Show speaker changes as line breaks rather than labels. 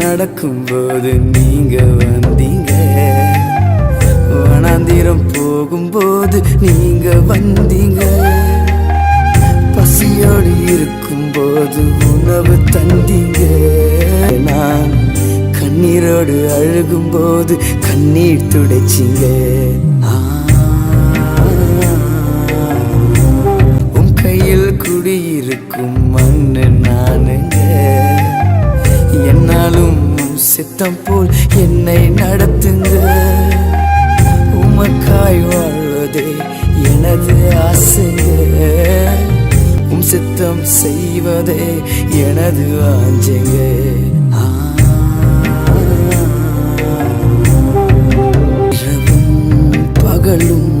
நடக்கும்போது நீங்க வந்தீங்க. வனாந்திரம் போகும்போது நீங்க வந்தீங்க. பசியோடு இருக்கும்போது உணவு தந்தீங்க. நான் கண்ணீரோடு அழுகும்போது கண்ணீர் துடைச்சிங்க. ஆ. உன் கையில் குடியிருக்கும் சித்தம் போல் என்னை நடத்துங்க. உமக்காய் வாழ்வதே எனது ஆசைங்க. உம் சித்தம் செய்வதே எனது ஆஞ்சைங்க. இரவும் பகலும்